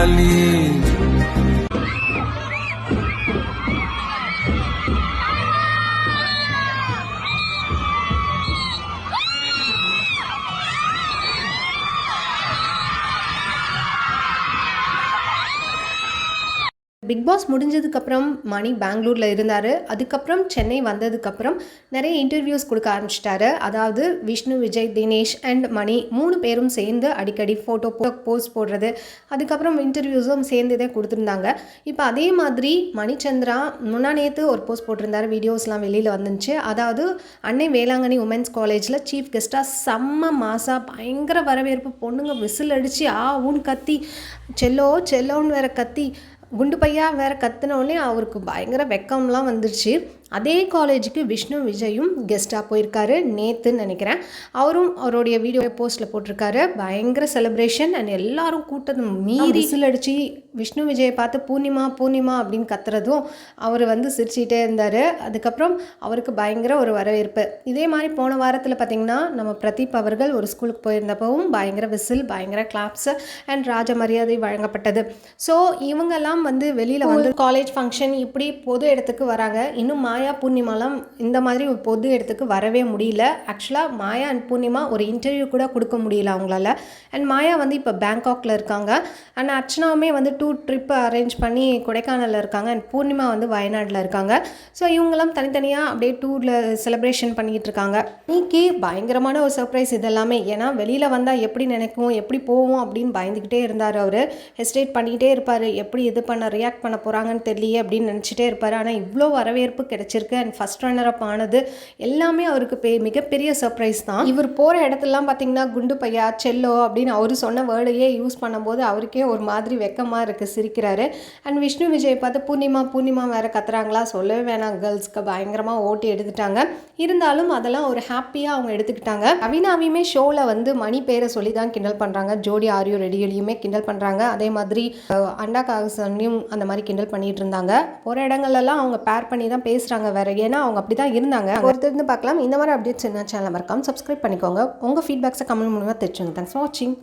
ali big pass முடிஞ்சதுக்கப்புறம் மணி பெங்களூரில் இருந்தார். அதுக்கப்புறம் சென்னை வந்ததுக்கப்புறம் நிறைய இன்டர்வியூஸ் கொடுக்க ஆரம்பிச்சிட்டாரு. அதாவது விஷ்ணு விஜய் தினேஷ் அண்ட் மணி மூணு பேரும் சேர்ந்து அடிக்கடி ஃபோட்டோ போஸ்ட் போடுறது. அதுக்கப்புறம் இன்டர்வியூஸும் சேர்ந்து தான் கொடுத்துருந்தாங்க. இப்போ அதே மாதிரி மணிச்சந்திரா முன்னா நேற்று ஒரு போஸ்ட் போட்டிருந்தாரு. வீடியோஸ்லாம் வெளியில் வந்துச்சு அதாவது அன்னை வேளாங்கண்ணி உமன்ஸ் காலேஜில் சீஃப் கெஸ்ட்டாக செம்ம மாசா பயங்கர வரவேற்பு. பொண்ணுங்க விசில் அடித்து ஆ ஊன் கத்தி செல்லோ செல்லோன்னு வேற கத்தி. குண்டு பையா வேறு கத்துனோடனே அவருக்கு பயங்கர வெக்கம்லாம் வந்துடுச்சு அதே காலேஜுக்கு விஷ்ணு விஜயும் கெஸ்ட்டாக போயிருக்காரு நேத்துன்னு நினைக்கிறேன். அவரும் அவருடைய வீடியோ போஸ்ட்டில் போட்டிருக்காரு. பயங்கர செலிப்ரேஷன் அண்ட் எல்லாரும் கூட்டத்தை மீறி அடிச்சு விஷ்ணு விஜயை பார்த்து பூர்ணிமா பூர்ணிமா அப்படின்னு கத்துறதும் அவர் வந்து சிரிச்சிட்டே இருந்தார். அதுக்கப்புறம் அவருக்கு பயங்கர ஒரு வரவேற்பு. இதே மாதிரி போன வாரத்தில் பார்த்தீங்கன்னா நம்ம பிரதீப் அவர்கள் ஒரு ஸ்கூலுக்கு போயிருந்தப்பவும் பயங்கர விசில் பயங்கர கிளாப்ஸ் அண்ட் ராஜ மரியாதை வழங்கப்பட்டது. ஸோ இவங்கெல்லாம் வந்து வெளியில் வந்து காலேஜ் ஃபங்க்ஷன் இப்படி பொது இடத்துக்கு வராங்க. இன்னும் மாயா பூர்ணிமாலாம் இந்த மாதிரி ஒரு பொது இடத்துக்கு வரவே முடியல. ஆக்சுவலாக மாயா அண்ட் பூர்ணிமா ஒரு இன்டர்வியூ கூட கொடுக்க முடியல அவங்களால. அண்ட் மாயா வந்து இப்போ பேங்காக்ல இருக்காங்க. அண்ட் அர்ச்சனாவுமே வந்து டூ ட்ரிப் அரேஞ்ச் பண்ணி கொடைக்கானலில் இருக்காங்க. அண்ட் பூர்ணிமா வந்து வயநாட்டில் இருக்காங்க. ஸோ இவங்கெல்லாம் தனித்தனியாக அப்படியே டூரில் செலிப்ரேஷன் பண்ணிகிட்டு இருக்காங்க. இன்னைக்கு பயங்கரமான ஒரு சர்ப்ரைஸ் இதெல்லாமே. ஏன்னா வெளியில் வந்தால் எப்படி நினைக்கும் எப்படி போவோம் அப்படின்னு பயந்துக்கிட்டே இருந்தார் அவர். ஹெஸ்டேட் பண்ணிக்கிட்டே இருப்பார். எப்படி இது பண்ண ரியாக்ட் பண்ண போகிறாங்கன்னு தெரியலையே அப்படின்னு நினச்சிட்டே இருப்பார். ஆனால் இவ்வளோ வரவேற்பு கிடைச்சிருக்கு அண்ட் ஃபஸ்ட் ரன்னர் அப் ஆனது எல்லாமே அவருக்கு பெ மிகப்பெரிய சர்ப்ரைஸ் தான். இவர் போகிற இடத்துலலாம் பார்த்தீங்கன்னா குண்டு பையா செல்லோ அப்படின்னு அவர் சொன்ன வேர்டையே யூஸ் பண்ணும்போது அவருக்கே ஒரு மாதிரி வெக்கமாக இருக்குது சிரிக்கிறாரு. அண்ட் விஷ்ணு விஜய் பார்த்து பூர்ணிமா பூர்ணிமா வேற கத்துறாங்களா? சொல்லவே வேணாம் கேர்ள்ஸ்க்கு பயங்கரமாக ஓட்டி எடுத்துட்டாங்க. இருந்தாலும் அதெல்லாம் ஒரு ஹாப்பியாக அவங்க எடுத்துக்கிட்டாங்க. அவினாவையுமே ஷோவில் வந்து மணி பேரை சொல்லி தான் கிண்டல் பண்ணுறாங்க ஜோடி ஆரியோ ரெடியோலையுமே கிண்டல் பண்ணுறாங்க அதே மாதிரி அண்டா காகசன்லையும் அந்த மாதிரி கிண்டல் பண்ணிட்டு இருந்தாங்க. போகிற இடங்கள்லாம் அவங்க பேர் பண்ணி தான் பேசுகிறாங்க வேற. ஏன்னா அவங்க அப்படி தான் இருந்தாங்க ஒருத்தருந்து பார்க்கலாம். இந்த மாதிரி அப்டேட்ஸ் என்ன சேனல் மறக்காமல் சப்ஸ்கிரைப் பண்ணிக்கோங்க. உங்கள் ஃபீட்பேக்ஸை கமெண்ட் மூலமாக தெரிஞ்சுங்க தேங்க்ஸ் ஃபார் வாட்சிங்